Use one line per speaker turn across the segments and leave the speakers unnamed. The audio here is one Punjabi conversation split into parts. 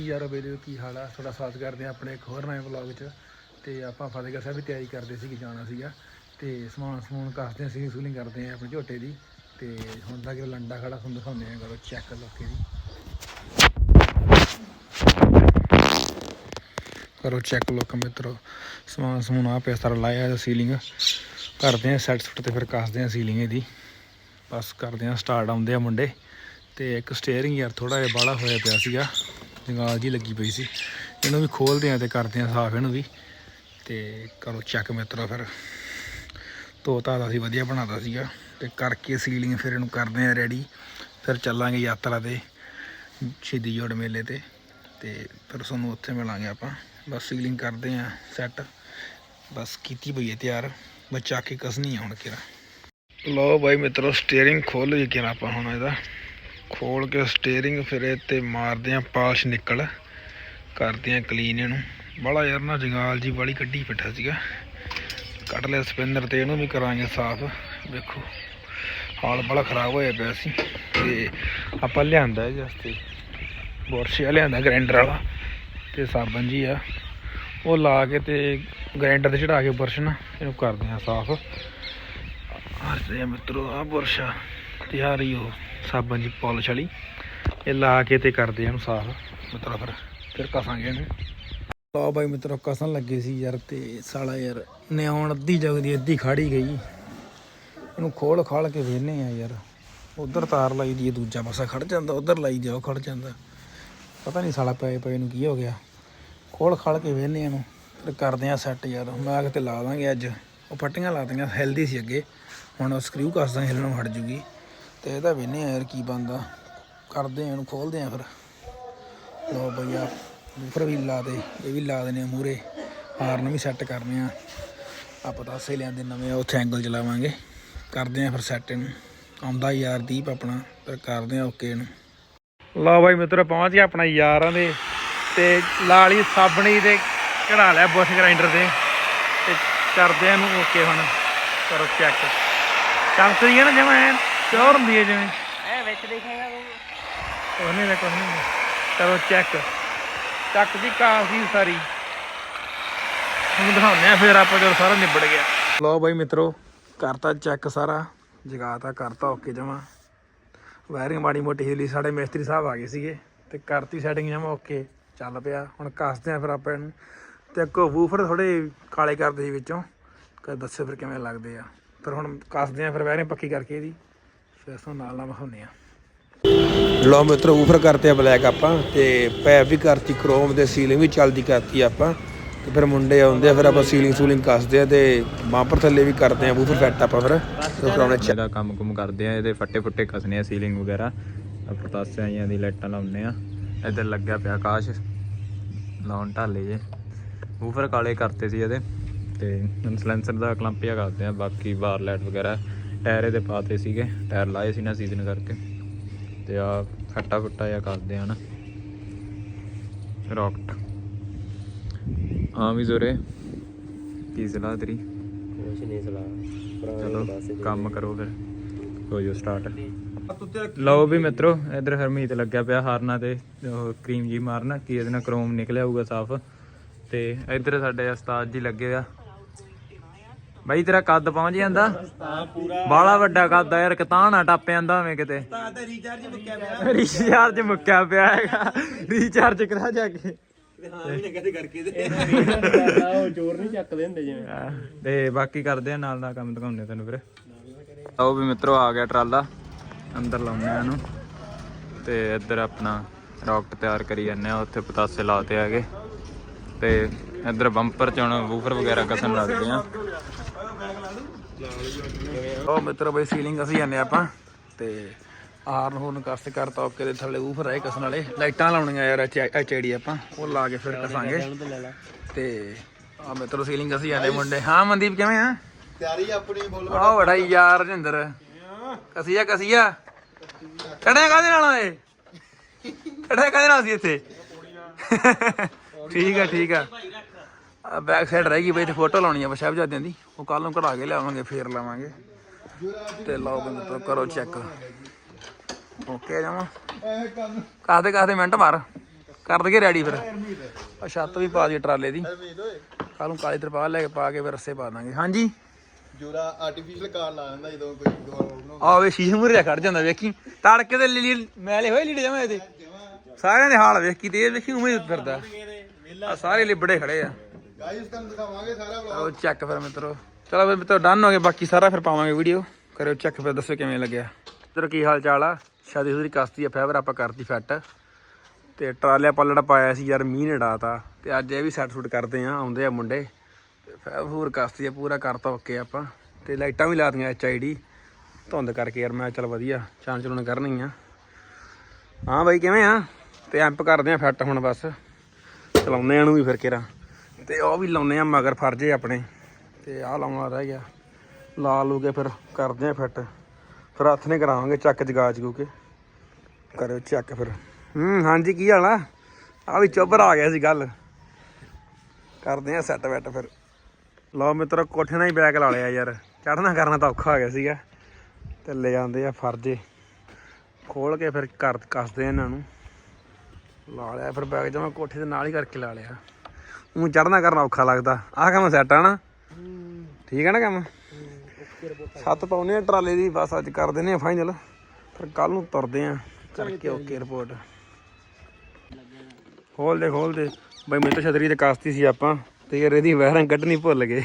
ਕੀ ਯਾਰ ਵੀਰੇ ਕੀ ਹਾਲ ਆ? ਤੁਹਾਡਾ ਸਵਾਗਤ ਕਰਦੇ ਆ ਆਪਣੇ ਇੱਕ ਹੋਰ ਨਵੇਂ ਵਲੌਗ 'ਚ। ਤੇ ਆਪਾਂ ਫਤਿਹਗੜ੍ਹ ਸਾਹਿਬ ਦੀ ਤਿਆਰੀ ਕਰਦੇ ਸੀ ਕਿ ਜਾਣਾ ਸੀਗਾ। ਤੇ ਸਮਾਨ ਸਮੂਨ ਕੱਸਦੇ ਸੀ ਸੂਲਿੰਗ ਕਰਦੇ ਆ ਆਪਣੇ ਝੋਟੇ ਦੀ। ਤੇ ਹੁਣ ਤੱਕ ਲੰਡਾ ਖੜਾ ਤੁਹਾਨੂੰ ਦਿਖਾਉਂਦੇ ਆ ਕਰੋ ਚੈੱਕ ਲੋਕੇ ਦੀ। ਕਰੋ ਚੈੱਕ ਲੋਕ ਮਿੱਤਰੋ, ਸਮਾਨ ਸਮੂਨ ਆ ਪਿਆ ਸਾਰਾ ਲਾਇਆ ਸੀਲਿੰਗ। ਕਰਦੇ ਆ ਸੈੱਟ ਸੁੱਟ ਤੇ ਫਿਰ ਕੱਸਦੇ ਆ ਸੀਲਿੰਗ ਇਹਦੀ। ਬਸ ਕਰਦੇ ਆ ਸਟਾਰਟ ਆਉਂਦੇ ਆ ਮੁੰਡੇ। ਤੇ ਇੱਕ ਸਟੀਅਰਿੰਗ ਯਾਰ ਥੋੜਾ ਜਿਹਾ ਬਾਹਲਾ ਹੋਇਆ ਪਿਆ ਸੀਗਾ। ਜੰਗਾਲ ਜੀ ਲੱਗੀ ਪਈ ਸੀ। ਇਹਨੂੰ ਵੀ ਖੋਲਦੇ ਆ ਤੇ ਕਰਦੇ ਆ ਸਾਫ਼ ਇਹਨੂੰ ਵੀ। ਤੇ ਕਰੋ ਚੈੱਕ ਮਿੱਤਰੋ ਫਿਰ। ਤੋਤਾ ਦਾ ਸੀ, ਵਧੀਆ ਬਣਾਦਾ ਸੀਗਾ। ਤੇ ਕਰਕੇ ਸੀਲਿੰਗ ਫਿਰ ਇਹਨੂੰ ਕਰਦੇ ਆ ਰੈਡੀ ਫਿਰ ਚੱਲਾਂਗੇ ਯਾਤਰਾ ਤੇ, ਸ਼ਹੀਦੀ ਜੋੜ ਮੇਲੇ ਤੇ। ਤੇ ਫਿਰ ਤੁਹਾਨੂੰ ਉੱਥੇ ਮਿਲਾਂਗੇ ਆਪਾਂ। ਬਸ ਸੀਲਿੰਗ ਕਰਦੇ ਆ ਸੈੱਟ ਬਸ ਕੀਤੀ ਪਈ ਹੈ ਤਿਆਰ। ਬਸ ਚੱਕ ਕੇ ਕਸਣੀ ਆ ਹੁਣ ਕਿਰਾ ਲਓ ਬਾਈ ਮਿੱਤਰੋ ਸਟੀਅਰਿੰਗ ਖੋਲ ਲਈ ਕਿਰਾ ਆਪਾਂ ਹੁਣ ਇਹਦਾ। ਖੋਲ ਕੇ ਸਟੀਅਰਿੰਗ ਫਿਰ ਇਹ ਤੇ ਮਾਰਦੇ ਆ ਪਾਲਿਸ਼ ਨਿਕਲ। ਕਰਦੇ ਆ ਕਲੀਨ ਇਹਨੂੰ। ਬੜਾ ਯਾਰ ਨਾ ਜੰਗਾਲ ਜੀ ਵਾਲੀ ਕੱਢੀ ਬੈਠਾ ਸੀਗਾ। ਕੱਢ ਲਿਆ ਸਪਿਨਰ ਤੇ ਇਹਨੂੰ ਵੀ ਕਰਾਂਗੇ ਸਾਫ਼। ਵੇਖੋ, ਹਾਲ ਬੜਾ ਖਰਾਬ ਹੋਇਆ ਪਿਆ ਸੀ। ਤੇ ਆਪਾਂ ਲਿਆਂਦਾ ਇਹ ਜਸਤੇ ਬੋਰਸ਼ੀਆ ਲਿਆਂਦਾ ਗ੍ਰਾਈਂਡਰ ਵਾਲਾ। ਤੇ ਸਾਬਣ ਜੀ ਆ। ਉਹ ਲਾ ਕੇ ਤੇ ਗ੍ਰਾਈਂਡਰ ਤੇ ਚੜਾ ਕੇ ਬੁਰਸ਼ ਨਾ ਇਹਨੂੰ ਕਰਦੇ ਆ ਸਾਫ਼। ਹਰਦੇ ਮਿੱਤਰੋ ਆ ਬੁਰਸ਼ਾ ਤਿਆਰ ਹੀ। ਉਹ ਸਾਬਣ ਜੀ ਪੋਲਿਸ਼ ਵਾਲੀ। ਇਹ ਲਾ ਕੇ ਤੇ ਕਰਦੇ ਆ ਇਹਨੂੰ ਸਾਫ਼। ਮਿੱਤਰੋ ਫਿਰ ਫਿਰ ਕਸਾਂਗੇ ਇਹਨੂੰ। ਲਓ ਬਾਈ ਮਿੱਤਰੋ, ਕਸਣ ਲੱਗੇ ਸੀ ਯਾਰ ਤੇ ਸਾਲਾ ਯਾਰ ਨਿਆਉਣ ਅੱਧੀ ਜਗਦੀ ਅੱਧੀ ਖਾੜੀ ਗਈ। ਇਹਨੂੰ ਖੋਲ ਖਾਲ ਕੇ ਵੇਨੇ ਆ ਯਾਰ। ਉਧਰ ਤਾਰ ਲਾਈ ਦੀ ਦੂਜਾ ਪਾਸਾ ਖੜ ਜਾਂਦਾ, ਉਧਰ ਲਾਈ ਜਾਓ ਖੜ ਜਾਂਦਾ। ਪਤਾ ਨਹੀਂ ਸਾਲਾ ਪਏ ਪਏ ਨੂੰ ਕੀ ਹੋ ਗਿਆ। ਖੋਲ ਖਾਲ ਕੇ ਵੇਨੇ ਇਹਨੂੰ। ਫਿਰ ਕਰਦੇ ਆ ਸੈੱਟ ਯਾਰ, ਮੈਂ ਕਿਤੇ ਲਾ ਦਾਂਗੇ ਅੱਜ। ਉਹ ਫੱਟੀਆਂ ਲਾ ਦੀਆਂ ਹੈਲਦੀ ਸੀ ਅੱਗੇ। ਹੁਣ ਉਹ ਸਕਰੂ ਕੱਸਦਾ, ਹਿੱਲਣੋਂ ਹਟ ਜੂਗੀ। ਤੇ ਇਹਦਾ ਵੇਨੇ ਆ ਯਾਰ ਕੀ ਬੰਦਾ ਕਰਦੇ ਆ ਇਹਨੂੰ ਖੋਲਦੇ ਆ ਫਿਰ। ਲੋ ਭਈਆ ਬੂਫਰ ਵੀ ਲਾ ਦੇ, ਇਹ ਵੀ ਲਾ ਦੇਣੇ ਮੂਰੇ ਹਾਰਨ ਵੀ ਸੈੱਟ ਕਰਨੇ ਆ। ਆ ਪਤਾਸੇ ਲਿਆਂਦੇ ਨਵੇਂ, ਉੱਥੇ ਐਂਗਲ ਚਲਾਵਾਂਗੇ। ਕਰਦੇ ਆ ਫਿਰ ਸੈੱਟ ਇਹਨੂੰ। ਆਉਂਦਾ ਯਾਰ ਦੀਪ ਆਪਣਾ, ਫਿਰ ਕਰਦੇ ਆ ਓਕੇ ਇਹਨੂੰ। ਲਓ ਬਾਈ ਮਿੱਤਰ, ਪਹੁੰਚ ਗਿਆ ਆਪਣਾ ਯਾਰਾਂ ਦੇ। ਤੇ ਲਾਲੀ ਸਾਬਣੀ ਦੇ ਚੜਾ ਲਿਆ ਬੁਸ਼ ਗ੍ਰਾਈਂਡਰ ਦੇ ਤੇ ਕਰਦੇ ਆ ਇਹਨੂੰ ਓਕੇ ਹੁਣ। ਕਰੋ ਚੈੱਕ ਚਮਕਦੀ ਹੈ ਨਾ ਜਿਵੇਂ ਪਿਓਰ ਹੁੰਦੀ ਹੈ ਜਿਵੇਂ।
ਐ ਵਿੱਚ ਦੇਖੇਗਾ
ਕੁਛ ਨਹੀਂ ਕੁਛ ਨਹੀਂ। ਕਰੋ ਚੈੱਕ ਚੱਕ ਦੀ ਕਾਫੀ ਸਾਰੀ। ਹੁਣ ਦਿਖਾਉਂਦੇ ਆ ਫਿਰ ਆਪਾਂ ਜਦੋਂ ਸਾਰਾ ਨਿਬੜ ਗਿਆ। ਲਓ ਬਾਈ ਮਿੱਤਰੋ ਕਰਤਾ ਚੈੱਕ ਸਾਰਾ। ਜਗਾਤਾ ਕਰਤਾ ਓਕੇ ਜਮਾ। ਵਾਇਰਿੰਗ ਮਾੜੀ ਮੋਟੀ ਹਿੱਲੀ ਸਾਡੇ ਮਿਸਤਰੀ ਸਾਹਿਬ ਆ ਗਏ ਸੀਗੇ ਤੇ ਕਰਤੀ ਸੈਟਿੰਗ ਜਮਾ ਓਕੇ ਚੱਲ ਪਿਆ। ਹੁਣ ਕੱਸਦੇ ਆ ਫਿਰ ਆਪਾਂ ਇਹਨੂੰ। ਤੇ ਅੱਗੋਂ ਵੂਫਰ ਥੋੜੇ ਕਾਲੇ ਕਰਦੇ ਸੀ ਵਿੱਚੋਂ। ਕਦੇ ਦੱਸਿਓ ਫਿਰ ਕਿਵੇਂ ਲੱਗਦੇ ਆ। ਫਿਰ ਹੁਣ ਕੱਸਦੇ ਆ ਫਿਰ ਵਾਇਰਿੰਗ ਪੱਕੀ ਕਰਕੇ ਇਹਦੀ। ਫਿਰ ਤੁਹਾਨੂੰ ਨਾਲ ਨਾਲ ਵਿਖਾਉਂਦੇ ਆ ਲੋ ਮਿੱਤਰੋ ਉਫਰ ਕਰਤੇ ਆ ਬਲੈਕ ਆਪਾਂ ਤੇ ਪੈਪ ਵੀ ਕਰਤੀ ਕ੍ਰੋਮ ਦੇ ਸੀਲਿੰਗ ਵੀ ਚੱਲਦੀ ਕਰਤੀ ਆਪਾਂ। ਤੇ ਫਿਰ ਮੁੰਡੇ ਆਉਂਦੇ ਆ ਫਿਰ ਆਪਾਂ ਸੀਲਿੰਗ ਸੂਲਿੰਗ ਕੱਸਦੇ ਆ ਤੇ ਬਾਂਪਰ ਥੱਲੇ ਵੀ ਕਰਦੇ ਆ ਉਫਰ ਫੈਟ ਆਪਾਂ ਫਿਰ। ਉਹ ਕਰਾਉਣੇ ਚ
ਜਿਹੜਾ ਕੰਮ ਕੁਮ ਕਰਦੇ ਆ ਇਹਦੇ ਫੱਟੇ ਫੁੱਟੇ ਕਸਨੇ ਆ ਸੀਲਿੰਗ ਵਗੈਰਾ। ਆ ਪਤਾਸਿਆਂ ਆਈਆਂ ਦੀ ਲਾਈਟਾਂ ਲਾਉਂਦੇ ਆ। ਇੱਧਰ ਲੱਗਿਆ ਪਿਆ ਆਕਾਸ਼ ਲਾਉਣ ਢਾਲੇ ਜੇ। ਵੂਫਰ ਕਾਲੇ ਕਰਤੇ ਸੀ ਇਹਦੇ। ਤੇ ਸਲੈਂਸਰ ਦਾ ਕਲੰਪੀਆ ਕਰਦੇ ਆ ਬਾਕੀ ਬਾਰ ਲਾਈਟ ਵਗੈਰਾ। ਟਾਇਰ ਇਹਦੇ ਪਾਤੇ ਸੀਗੇ ਟਾਇਰ ਲਾਏ ਸੀ ਨਾ ਸੀਜ਼ਨ ਕਰਕੇ। ਤੇ ਆ ਫੱਟਾ ਫੁੱਟਾ ਜਿਹਾ ਕਰਦੇ ਆ ਨਾ। ਰੌਕਟ ਆ ਵੀ ਜ਼ੋਰੇ। ਕੀ ਸਲਾਹ ਤੇਰੀ?
ਕੁਛ ਨਹੀਂ ਸਲਾ
ਚਲੋ ਕੰਮ ਕਰੋ ਫਿਰ। ਹੋ ਜੋ ਸਟਾਰਟ ਲਓ ਵੀ ਮਿੱਤਰੋ ਇਧਰ ਹਰਮੀਤ ਲੱਗਿਆ ਪਿਆ ਹਾਰਨਾ ਤੇ ਉਹ ਕਰੀਮ ਜੀ ਮਾਰਨਾ। ਕੀ ਇਹਦੇ ਨਾਲ ਕ੍ਰੋਮ ਨਿਕਲਿਆ ਹੋਊਗਾ ਸਾਫ਼। ਤੇ ਇਧਰ ਸਾਡੇ ਉਸਤਾਦ ਜੀ ਲੱਗੇ ਆ। ਬਾਈ, ਤੇਰਾ ਕੱਦ ਪਹੁੰਚ ਜਾਂਦਾ। ਬਾਲਾ ਵੱਡਾ ਕੱਦ ਆ ਯਾਰ, ਕਤਾਨ ਟੱਪ ਜਾਂਦਾ ਹੋਵੇਂ ਕਿਤੇ। ਤਾਂ ਰੀਚਾਰਜ ਮੁੱਕਿਆ ਪਿਆ ਰੀਚਾਰਜ ਮੁੱਕਿਆ ਪਿਆ ਹੈਗਾ। ਰੀਚਾਰਜ ਕਰਾ ਜਾ ਕੇ। ਤੇ ਬਾਕੀ ਕਰਦੇ ਆ ਨਾਲ ਨਾਲ ਕੰਮ ਦਿਖਾਉਂਦੇ ਤੈਨੂੰ ਫਿਰ ਆਓ ਵੀ ਮਿੱਤਰੋ, ਆ ਗਿਆ ਟਰਾਲਾ। ਅੰਦਰ ਲਾਉਂਦੇ ਆ ਇਹਨੂੰ। ਤੇ ਇੱਧਰ ਆਪਣਾ ਰੌਕਟ ਤਿਆਰ ਕਰੀ ਜਾਂਦੇ ਆ, ਉੱਥੇ ਪਤਾਸੇ ਲਾਤੇ ਹੈਗੇ। ਤੇ ਇੱਧਰ ਬੰਪਰ ਚ ਹੁਣ ਵੂਫਰ ਵਗੈਰਾ ਕਸਣ ਲੱਗਦੇ ਆ।
ਉਹ ਮਿੱਤਰ ਬਈ ਸੀਲਿੰਗ ਅਸੀਂ ਜਾਂਦੇ ਆਪਾਂ ਤੇ ਆਰਨ ਹੋਰਨ ਕਸਤ ਕਰਤਾ ਓਕੇ ਦੇ ਥੱਲੇ ਉਫਰ ਆਏ ਕਸਣ ਵਾਲੇ। ਲਾਈਟਾਂ ਲਾਉਣੀਆਂ ਯਾਰ ਐਚਡੀ ਆਪਾਂ ਉਹ ਲਾ ਕੇ ਫਿਰ ਕਸਾਂਗੇ। ਤੇ ਆ ਮਿੱਤਰੋ ਸੀਲਿੰਗ ਅਸੀਂ ਜਾਂਦੇ ਮੁੰਡੇ। ਹਾਂ ਮਨਦੀਪ ਕਿਵੇਂ ਆ? ਤਿਆਰੀ ਆਪਣੀ ਬੋਲ ਆ ਬੜਾ। ਯਾਰ ਰਜਿੰਦਰ। ਕਸੀਆ ਕਸੀਆ। ਕੜਿਆ ਕਾਦੇ ਨਾਲ ਓਏ? ਕੜਿਆ ਕਾਦੇ ਨਾਲ ਸੀ ਇੱਥੇ? ਠੀਕ ਆ ਠੀਕ ਆ। ਬੈਕ ਸਾਈਡ ਰਹਿ ਗਈ ਬਈ ਤੇ ਫੋਟੋ ਲਾਉਣੀ ਆ ਸਾਹਿਬਜ਼ਾਦਿਆਂ ਦੀ। ਉਹ ਕੱਲ ਨੂੰ ਕਢਾ ਕੇ ਲਿਆਵਾਂਗੇ ਫੇਰ ਲਾਵਾਂਗੇ। ਤੇ ਲਓ ਬੰਦੇ ਤੋਂ ਕਰੋ ਚੈੱਕ ਓਕੇ ਜਾਵਾਂ। ਕਾਹਦੇ ਕਾਹਦੇ ਮਿੰਟ ਮਾਰ। ਕਰ ਦਗੇ ਰੈਡੀ ਫਿਰ। ਆ ਛੱਤ ਵੀ ਪਾ ਦੀ ਟਰਾਲੇ ਦੀ। ਕੱਲ ਨੂੰ ਕਾਲੀ ਤਰਪਾਲ ਲੈ ਕੇ ਪਾ ਕੇ ਫਿਰ ਰੱਸੇ ਪਾ ਦਾਂਗੇ। ਹਾਂਜੀ?
ਜੋਰਾ ਆਰਟੀਫੀਸ਼ੀਅਲ ਕਾਰ ਲਾ ਦਿੰਦਾ ਜਦੋਂ ਕੋਈ ਦੋ
ਆਵੇ ਸ਼ੀਸ਼ੇ ਮੂਰੇ ਖੜ ਜਾਂਦਾ ਵੇਖੀ। ਤੜਕੇ ਤੇ ਲੀਲੀ ਮੈਲੇ ਹੋਏ ਲੀੜੇ ਜਮਾ ਇਹਦੇ। ਸਾਰਿਆਂ ਦੇ ਹਾਲ ਵੇਖੀ ਤੇ ਇਹ ਵੇਖੀ ਉਵੇਂ ਫਿਰਦਾ ਆ ਸਾਰੇ ਲਿਬੜੇ ਖੜੇ ਆ।
ਗਾਇਸ ਤੁਹਾਨੂੰ ਦਿਖਾਵਾਂਗੇ ਸਾਰਾ ਵਲੌਗ
ਆਓ ਚੈੱਕ ਫਿਰ ਮਿੱਤਰੋ। ਚਲੋ ਫਿਰ ਮਿੱਤਰੋ ਡਨ ਹੋ ਗਏ, ਬਾਕੀ ਸਾਰਾ ਫਿਰ ਪਾਵਾਂਗੇ ਵੀਡੀਓ ਕਰਿਓ ਚੈੱਕ ਫਿਰ, ਦੱਸੋ ਕਿਵੇਂ ਲੱਗਿਆ। ਮਿੱਤਰੋ, ਕੀ ਹਾਲ ਚਾਲ ਆ? ਸ਼ਾਦੀ ਸੁਦੀ ਕਸਤੀ ਆ ਫਾਈਬਰ ਆਪਾਂ ਕਰਤੀ ਫਿੱਟ ਤੇ ਟਰਾਲਿਆ ਪੱਲੜਾ ਪਾਇਆ ਸੀ ਯਾਰ, ਮੀਂਹ ਨੇ ਡਾਤਾ। ਤੇ ਅੱਜ ਇਹ ਵੀ ਸੈੱਟ ਸੁੱਟ ਕਰਦੇ ਆ, ਆਉਂਦੇ ਆ ਮੁੰਡੇ। ਤੇ ਫਾਈਬਰ ਹੋਰ ਕਸਤੀ ਆ, ਪੂਰਾ ਕਰਤਾ ਓਕੇ ਆਪਾਂ। ਤੇ ਲਾਈਟਾਂ ਵੀ ਲਾਤੀਆਂ ਐਚ ਆਈ ਡੀ ਧੁੰਦ ਕਰਕੇ ਯਾਰ, ਮੈਂ ਚੱਲ ਵਧੀਆ ਚਾਂ ਚਲੂਣ ਕਰਨੀ ਆ। ਹਾਂ ਬਾਈ, ਕਿਵੇਂ ਆ? ਤੇ ਐਂਪ ਕਰਦੇ ਆ ਫਿੱਟ ਹੁਣ ਬਸ। ਚਲਾਉਂਦੇ ਆ ਨੂੰ ਵੀ ਫਿਰ ਕੇਰਾ। ਤੇ ਉਹ ਵੀ ਲਾਉਨੇ ਆ ਮਗਰ ਫਰਜੇ ਆਪਣੇ। ਤੇ ਆਹ ਲਾਉਣਾ ਰਹਿ ਗਿਆ। ਲਾ ਲੂ ਕੇ ਫਿਰ ਕਰਦੇ ਆ ਫਿੱਟ। ਫਿਰ ਹੱਥ ਨੇ ਕਰਾਵਾਂਗੇ, ਚੱਕ ਜਗਾ ਜਗੂ ਕੇ। ਕਰਿਓ ਚੱਕ ਫਿਰ। ਹੂੰ, ਹਾਂਜੀ, ਕੀ ਹਾਲ ਆ? ਆ ਵੀ ਚੁੱਭਰ ਆ ਗਿਆ ਸੀ ਗੱਲ। ਕਰਦੇ ਆ ਸੈੱਟ ਵੈਟ ਫਿਰ। ਲਓ ਮਿੱਤਰੋ, ਕੋਠੇ ਨਾਲ ਹੀ ਬੈਗ ਲਾ ਲਿਆ ਯਾਰ। ਚੜਨਾ ਕਰਨਾ ਤਾਂ ਔਖਾ ਹੋ ਗਿਆ ਸੀਗਾ। ਤੇ ਲੈ ਜਾਂਦੇ ਆ ਫਰਜੇ। ਖੋਲ ਕੇ ਫਿਰ ਕਰ, ਕੱਸਦੇ ਇਹਨਾਂ ਨੂੰ। ਲਾ ਲਿਆ ਫਿਰ ਬੈਗ ਜਮਾ ਕੋਠੇ ਦੇ ਨਾਲ ਹੀ ਕਰਕੇ ਲਾ ਲਿਆ। ਉਹ ਚੜਨਾ ਕਰਨਾ ਔਖਾ ਲੱਗਦਾ। ਆਹ ਕੰਮ ਸੈੱਟ ਆ ਨਾ। ਠੀਕ ਹੈ ਨਾ ਕੰਮ? ਸੱਤ ਪਾਉਨੇ ਆ ਟਰਾਲੇ ਦੀ ਬਸ ਅੱਜ ਕਰ ਦਿੰਨੇ ਆ ਫਾਈਨਲ ਫਿਰ ਕੱਲ ਨੂੰ ਤੁਰਦੇ ਆ ਕਰਕੇ ਓਕੇ ਰਿਪੋਰਟ ਖੋਲ ਦੇ ਖੋਲ ਦੇ। ਬਈ ਮੈਨੂੰ ਤਾਂ ਛਤਰੀ ਤੇ ਕਾਸਤੀ ਸੀ ਆਪਾਂ ਤੇ ਯਾਰ ਇਹਦੀ ਵਾਇਰਿੰਗ ਕੱਢਣੀ ਭੁੱਲ ਗਏ।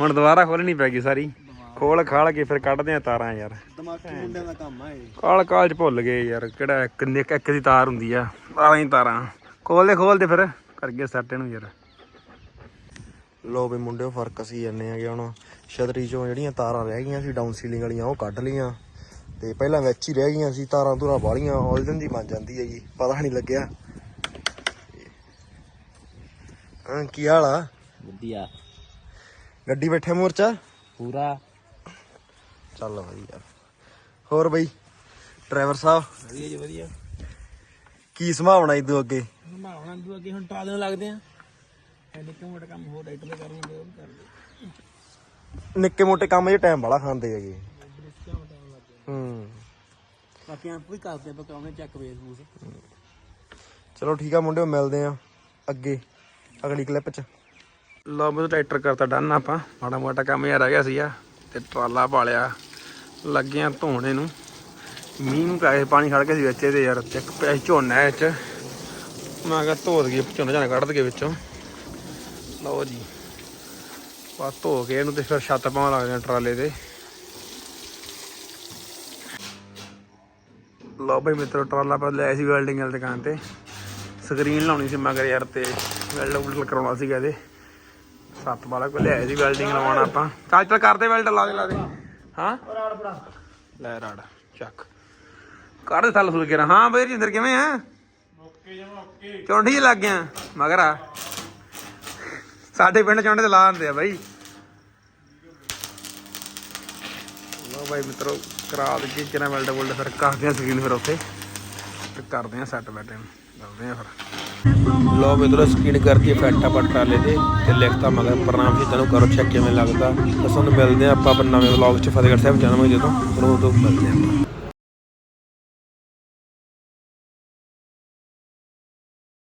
ਹੁਣ ਦੁਬਾਰਾ ਖੋਲਣੀ ਪੈ ਗਈ ਸਾਰੀ। ਖੋਲ ਖਾਲ ਕੇ ਫਿਰ ਕੱਢਦੇ ਆ ਤਾਰਾਂ ਯਾਰ।
ਦਿਮਾਗੀ ਮੁੰਡਿਆਂ ਦਾ ਕੰਮ ਆ ਇਹ।
ਕਾਲ ਕਾਲ ਚ ਭੁੱਲ ਗਏ ਯਾਰ ਕਿਹੜਾ ਇੱਕ ਇੱਕ ਦੀ ਤਾਰ ਹੁੰਦੀ ਆ ਆਰਾਂ ਹੀ ਤਾਰਾਂ। ਖੋਲ ਦੇ ਖੋਲ ਦੇ ਫਿਰ। ਕਰ ਗਏ ਸੈੱਟ ਇਹਨੂੰ ਯਾਰ।
ਲੋ ਵੀ ਮੁੰਡਿਓ ਫ਼ਰਕ ਅਸੀਂ ਜਾਂਦੇ ਆਗੇ ਹੁਣ। ਛਤਰੀ ਚੋਂ ਜਿਹੜੀਆਂ ਤਾਰਾਂ ਰਹਿ ਗਈਆਂ ਸੀ ਡਾਊਨ ਸੀਲਿੰਗ ਵਾਲੀਆਂ ਉਹ ਕੱਢ ਲਈਆਂ। ਤੇ ਪਹਿਲਾਂ ਵਿੱਚ ਹੀ ਰਹਿ ਗਈਆਂ ਸੀ ਤਾਰਾਂ ਤੂਰਾਂ ਵਾਲੀਆਂ ਉਲਝਣ ਦੀ ਬਣ ਜਾਂਦੀ ਹੈਗੀ ਪਤਾ ਨਹੀਂ ਲੱਗਿਆ। ਹਾਂ ਕੀ ਹਾਲ ਆ?
ਵਧੀਆ।
ਗੱਡੀ ਬੈਠੇ ਮੋਰਚਾ?
ਪੂਰਾ।
ਚੱਲ ਵਧੀਆ। ਹੋਰ ਬਈ ਡਰਾਈਵਰ ਸਾਹਿਬ?
ਵਧੀਆ ਜੀ ਵਧੀਆ।
ਕੀ ਸੰਭਾਵਨਾ ਇਦੋਂ ਅੱਗੇ?
ਮਾਵਣਾ ਦੂ ਅੱਗੇ ਹੁਣ ਟਾ ਦੇਣ ਲੱਗਦੇ ਆ। ਐਨੇ ਕਿਉਂ ਮੋਟਾ ਕੰਮ ਹੋਰ ਡਾਈਟ ਤੇ ਕਰਨਗੇ ਉਹ ਕਰਦੇ
ਨਿੱਕੇ ਮੋਟੇ ਕੰਮ 'ਚ ਟਾਈਮ ਵਾਲਾ ਖਾਂਦੇ ਹੈਗੇ। ਹੂੰ।
ਬਾਕੀ ਆਪ ਵੀ ਕਰਦੇ ਆ ਬਕਾਉਣੇ ਚੱਕ ਵੇਸ ਬੂਸ
ਚਲੋ ਠੀਕ ਆ ਮੁੰਡਿਓ ਮਿਲਦੇ ਆ ਅੱਗੇ ਅਗਲੀ ਕਲਿੱਪ 'ਚ।
ਲਓ ਬਸ ਟਰੈਕਟਰ ਕਰਤਾ ਡਨ ਆਪਾਂ। ਮਾੜਾ ਮੋਟਾ ਕੰਮ ਯਾਰ ਰਹਿ ਗਿਆ ਸੀਗਾ ਤੇ ਟਰਾਲਾ ਪਾਲਿਆ ਲੱਗੇ ਆ ਧੋਣੇ ਨੂੰ। ਮੀਂਹ ਨੂੰ ਪੈ ਪਾਣੀ ਖੜ ਗਿਆ ਸੀ ਵਿੱਚ ਇਹਦੇ ਯਾਰ ਤੇ ਇੱਕ ਪੈ ਝੋਨਾ ਇਹ ਚ ਮੈਂ ਕਿਹਾ ਧੋ ਦਈਏ, ਝੋਨਾ ਝਾਨਾ ਕੱਢ ਦਈਏ ਵਿੱਚੋਂ। ਲਓ ਜੀ, ਬਸ ਧੋ ਕੇ ਇਹਨੂੰ ਤੇ ਫਿਰ ਛੱਤ ਪਾਉਣ ਲੱਗਦੇ ਆ ਟਰਾਲੇ ਤੇ। ਲਓ ਬਈ ਮਿੱਤਰੋ, ਟਰਾਲਾ ਪਾ ਲਿਆ ਸੀ ਵੈਲਡਿੰਗ ਵਾਲੀ ਦੁਕਾਨ ਤੇ। ਸਕਰੀਨ ਲਾਉਣੀ ਸੀ ਮਗਰ ਯਾਰ ਤੇ ਵੈਲਡ ਵੁਲਡ ਕਰਾਉਣਾ ਸੀਗਾ ਇਹਦੇ। ਸੱਤ ਵਾਲਾ ਕੋਲ ਲਿਆਏ ਸੀ ਵੈਲਡਿੰਗ ਲਵਾਉਣਾ ਆਪਾਂ। ਚੱਲ ਚੱਲ, ਕਰਦੇ ਵੈਲਡ ਲਾ ਦੇ ਲਾ ਦੇ। ਹਾਂ? ਰਾੜ ਫੜਾ ਲੈ ਰਾੜ, ਚੱਕ। ਕੱਢ ਦੇ ਥੱਲ ਫੁੱਲ ਕੇ ਹਾਂ ਬਈ ਜਿੰਦਰ ਕਿਵੇਂ ਆ? ਓਕੇ ਜਮਾ ਓਕੇ ਚੌਂਡੀ ਲੱਗ ਗਿਆ। ਮਗਰ ਆ। ਸਾਡੇ ਪਿੰਡ ਚੌਂਡੇ ਤੇ ਲਾ ਦਿੰਦੇ ਆ ਬਾਈ। ਲੋ ਬਾਈ ਮਿੱਤਰੋ ਕਰਾ ਦੇ ਕਿਹਨਾਂ ਵੈਲਡ ਵੁਲਡ ਫਿਰ ਕਰਦੇ ਆ ਸਕਰੀਨ ਫਿਰ ਉੱਥੇ। ਫਿਰ ਕਰਦੇ ਆ ਸੈੱਟ ਬੈਟੇ ਨੂੰ। ਕਰਦੇ ਆ ਫਿਰ। ਲੋ ਮਿੱਤਰੋ ਸਕਰੀਨ ਕਰਤੀ ਫੈਟਾ ਪਰ ਟਰਾਲੇ ਦੇ ਤੇ ਲਿਖਤਾ ਮਗਰ ਪ੍ਰਣਾਮ ਜੀ ਤੈਨੂੰ ਕਰੋ ਚੈੱਕ ਕਿਵੇਂ ਲੱਗਦਾ। ਤਾਂ ਸਾਨੂੰ ਮਿਲਦੇ ਆ ਆਪਾਂ ਨਵੇਂ ਵਲੌਗ ਚ ਫਤਿਹਗੜ੍ਹ ਸਾਹਿਬ ਜਾਵਾਂਗੇ ਜਦੋਂ ਫਿਰ ਉਦੋਂ ਮਿਲਦੇ ਆ